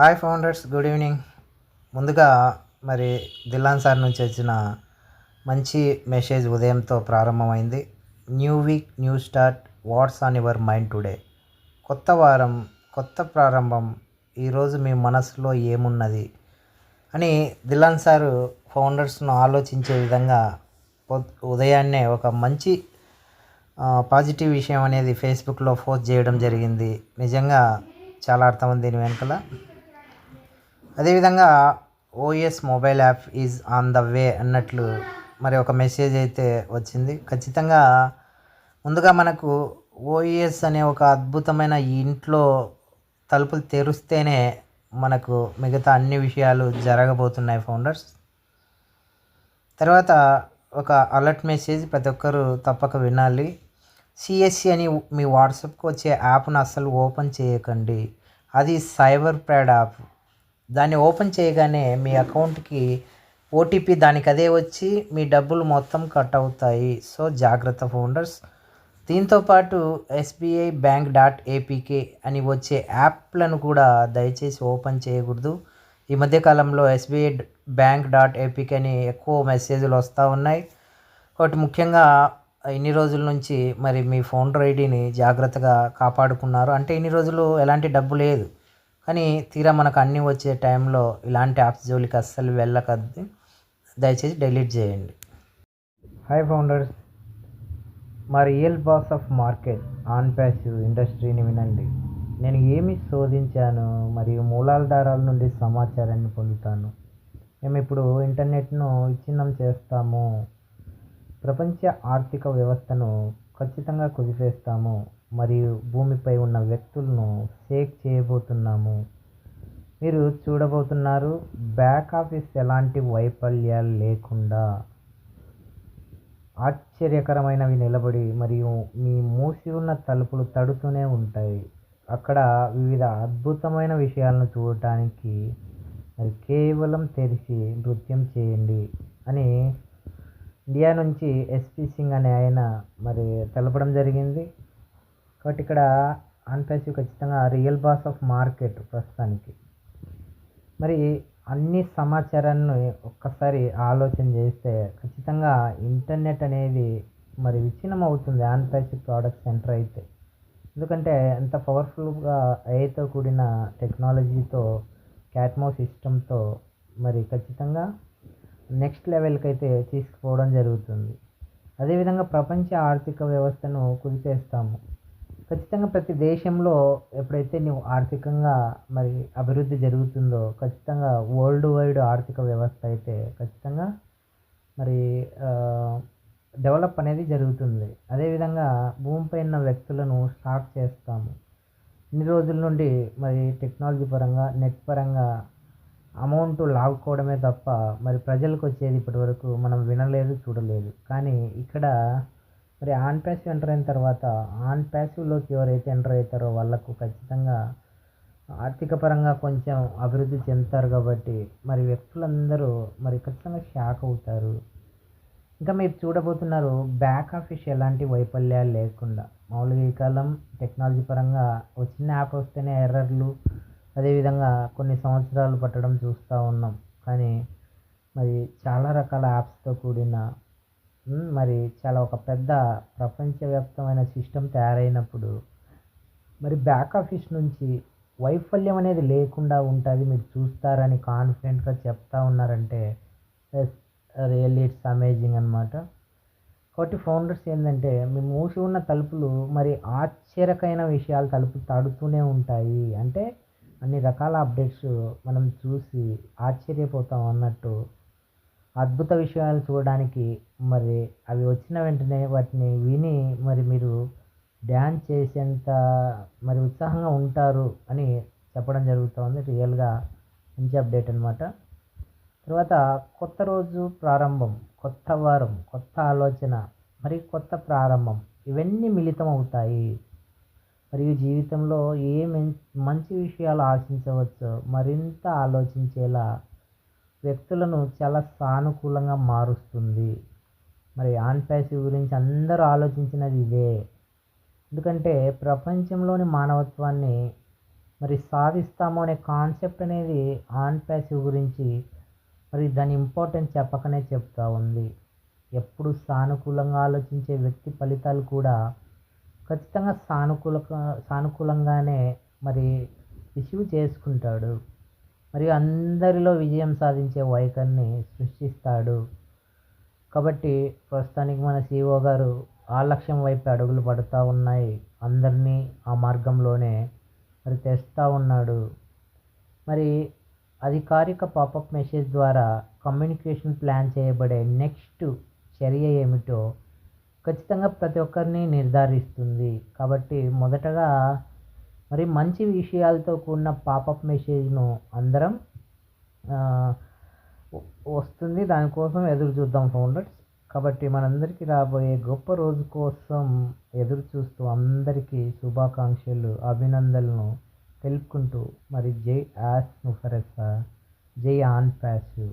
Hi founders good evening ముందుగా మరి Dhillon sir నుంచి వచ్చిన మంచి మెసేజ్ ఉదయంతో ప్రారంభమైంది. New week new start what's on your mind today కొత్త వారం కొత్త ప్రారంభం. ఈరోజు మీ మనసులో ఏమున్నది? అని దిల్లాన్ సారు ఫౌండర్స్ను ఆలోచించే విధంగా ఉదయాన్నే ఒక మంచి పాజిటివ్ విషయం అనేది ఫేస్బుక్లో పోస్ట్ చేయడం జరిగింది. నిజంగా చాలా అర్థం ఉంది దీని వెనకాల. అదేవిధంగా OS mobile app is on the way అన్నట్లు మరి ఒక మెసేజ్ అయితే వచ్చింది. ఖచ్చితంగా ముందుగా మనకు ఓఎస్ అనే ఒక అద్భుతమైన ఈ ఇంట్లో తలుపులు తెరిస్తేనే మనకు మిగతా అన్ని విషయాలు జరగబోతున్నాయి ఫౌండర్స్. తర్వాత ఒక అలర్ట్ మెసేజ్ ప్రతి ఒక్కరు తప్పక వినాలి. సిఎస్సి అని మీ వాట్సాప్కి వచ్చే యాప్ను అస్సలు ఓపెన్ చేయకండి. అది సైబర్ ప్యాడ్ యాప్. దాన్ని ఓపెన్ చేయగానే మీ అకౌంట్కి ఓటీపీ దానికి అదే వచ్చి మీ డబ్బులు మొత్తం కట్ అవుతాయి. సో జాగ్రత్త ఫౌండర్స్. దీంతోపాటు ఎస్బీఐ బ్యాంక్ డాట్ ఏపీకే అని వచ్చే యాప్లను కూడా దయచేసి ఓపెన్ చేయకూడదు. ఈ మధ్యకాలంలో ఎస్బీఐ బ్యాంక్ డాట్ ఏపీకే అని ఎక్కువ మెసేజ్లు వస్తూ ఉన్నాయి. ఒకటి ముఖ్యంగా ఇన్ని రోజుల నుంచి మరి మీ ఫోన్ ఐడిని జాగ్రత్తగా కాపాడుకున్నారు. అంటే ఇన్ని రోజులు ఎలాంటి డబ్బు లేదు. కానీ తీరా మనకు అన్నీ వచ్చే టైంలో ఇలాంటి యాప్స్ జోలికి అస్సలు వెళ్ళకద్దు. దయచేసి డిలీట్ చేయండి. హాయ్ ఫౌండర్స్ మా real boss of market on passive ఇండస్ట్రీని వినండి. నేను ఏమి శోధించాను మరియు మూలాధారాల నుండి సమాచారాన్ని పొందుతాను. మేము ఇప్పుడు ఇంటర్నెట్ను విచ్ఛిన్నం చేస్తాము. ప్రపంచ ఆర్థిక వ్యవస్థను ఖచ్చితంగా కుదిపేస్తాము. మరియు భూమిపై ఉన్న వ్యక్తులను షేక్ చేయబోతున్నాము. మీరు చూడబోతున్నారు బ్యాక్ ఆఫీస్ ఎలాంటి వైఫల్యాలు లేకుండా ఆశ్చర్యకరమైనవి నిలబడి మరియు మీ మూసి ఉన్న తలుపులు తడుతూనే ఉంటాయి. అక్కడ వివిధ అద్భుతమైన విషయాలను చూడటానికి మరి కేవలం తెరిచి నృత్యం చేయండి అని ఇండియా నుంచి ఎస్పి సింగ్ అనే ఆయన మరి తెలపడం జరిగింది. కాబట్టి ఇక్కడ ఆంధ్రప్రదేశ్ ఖచ్చితంగా రియల్ బాస్ ఆఫ్ మార్కెట్ ప్రస్తుతానికి. మరి అన్ని సమాచారాన్ని ఒక్కసారి ఆలోచన చేస్తే ఖచ్చితంగా ఇంటర్నెట్ అనేది మరి విచ్ఛిన్నం అవుతుంది ఆంధ్రప్రదేశ్ ప్రోడక్ట్ సెంటర్ అయితే. ఎందుకంటే అంత పవర్ఫుల్గా ఏతో కూడిన టెక్నాలజీతో క్యాట్మో సిస్టంతో మరి ఖచ్చితంగా నెక్స్ట్ లెవెల్కి అయితే తీసుకుపోవడం జరుగుతుంది. అదేవిధంగా ప్రపంచ ఆర్థిక వ్యవస్థను కుదిపేస్తాము. ఖచ్చితంగా ప్రతి దేశంలో ఎప్పుడైతే నువ్వు ఆర్థికంగా మరి అభివృద్ధి జరుగుతుందో ఖచ్చితంగా వరల్డ్ వైడ్ ఆర్థిక వ్యవస్థ అయితే ఖచ్చితంగా మరి డెవలప్ అనేది జరుగుతుంది. అదేవిధంగా భూమిపై ఉన్న వ్యక్తులను స్టార్ట్ చేస్తాము. ఇన్ని రోజుల నుండి మరి టెక్నాలజీ పరంగా నెట్ పరంగా అమౌంట్ లాక్కోవడమే తప్ప మరి ప్రజలకు వచ్చేది ఇప్పటి వరకు మనం వినలేదు చూడలేదు. కానీ ఇక్కడ మరి ఆన్ ప్యాసివ్ ఎంటర్ అయిన తర్వాత ఆన్ ప్యాసివ్లోకి ఎవరైతే ఎంటర్ అవుతారో వాళ్ళకు ఖచ్చితంగా ఆర్థిక పరంగా కొంచెం అభివృద్ధి చెందుతారు కాబట్టి మరి వ్యక్తులందరూ మరి ఖచ్చితంగా షాక్ అవుతారు. ఇంకా మీరు చూడబోతున్నారు బ్యాక్ ఆఫీస్ ఎలాంటి వైఫల్యాలు లేకుండా. మామూలుగా ఈ కాలం టెక్నాలజీ పరంగా వచ్చిన యాప్ వస్తేనే ఎర్రర్లు అదేవిధంగా కొన్ని సంవత్సరాలు పట్టడం చూస్తూ ఉన్నాం. కానీ మరి చాలా రకాల యాప్స్తో కూడిన మరి చాలా ఒక పెద్ద ప్రపంచవ్యాప్తమైన సిస్టమ్ తయారైనప్పుడు మరి బ్యాక్ ఆఫీస్ నుంచి వైఫల్యం అనేది లేకుండా ఉంటుంది. మీరు చూస్తారని కాన్ఫిడెంట్గా చెప్తా ఉన్నారంటే ఎస్ రియల్లీ ఇట్స్ అమేజింగ్ అనమాట కాబట్టి ఫౌండర్స్ ఏంటంటే మీ మూసి ఉన్న తలుపులు మరి ఆశ్చర్యకమైన విషయాలు తలుపు తడుతూనే ఉంటాయి. అంటే అన్ని రకాల అప్డేట్స్ మనం చూసి ఆశ్చర్యపోతాం అన్నట్టు అద్భుత విషయాలు చూడడానికి మరి అవి వచ్చిన వెంటనే వాటిని విని మరి మీరు డ్యాన్స్ చేసేంత మరి ఉత్సాహంగా ఉంటారు అని చెప్పడం జరుగుతుంది రియల్గా మంచి అప్డేట్ అనమాట తర్వాత కొత్త రోజు ప్రారంభం కొత్త వారం కొత్త ఆలోచన మరి కొత్త ప్రారంభం ఇవన్నీ మిళితం అవుతాయి మరియు జీవితంలో ఏ మంచి విషయాలు ఆశించవచ్చో మరింత ఆలోచించేలా వ్యక్తులను చాలా సానుకూలంగా మారుస్తుంది. మరి ఆన్ ప్యాసివ్ గురించి అందరూ ఆలోచించినది ఇదే. ఎందుకంటే ప్రపంచంలోని మానవత్వాన్ని మరి సాధిస్తాము అనే కాన్సెప్ట్ అనేది ఆన్ ప్యాసివ్ గురించి మరి దాని ఇంపార్టెన్స్ చెప్పకనే చెప్తా ఉంది. ఎప్పుడు సానుకూలంగా ఆలోచించే వ్యక్తి ఫలితాలు కూడా ఖచ్చితంగా సానుకూల సానుకూలంగానే మరి రిసీవ్ చేసుకుంటాడు. మరియు అందరిలో విజయం సాధించే వైఖరిని సృష్టిస్తాడు. కాబట్టి ప్రస్తుతానికి మన సీఓ గారు ఆ లక్ష్యం వైపు అడుగులు పడుతూ ఉన్నాయి. అందరినీ ఆ మార్గంలోనే మరి తెస్తూ ఉన్నాడు. మరి అధికారిక పాపప్ మెసేజ్ ద్వారా కమ్యూనికేషన్ ప్లాన్ చేయబడే నెక్స్ట్ చర్య ఏమిటో ఖచ్చితంగా ప్రతి ఒక్కరిని నిర్ధారిస్తుంది. కాబట్టి మొదటగా మరి మంచి విషయాలతో కూడిన పాపప్ మెసేజ్ను అందరం వస్తుంది. దానికోసం ఎదురు చూద్దాం ఫౌండర్స్. కాబట్టి మనందరికీ రాబోయే గొప్ప రోజు కోసం ఎదురు చూస్తూ అందరికీ శుభాకాంక్షలు అభినందనలను తెలుపుకుంటూ మరి జై యాస్ ముఫరసా జై ఆన్ ప్యాసివ్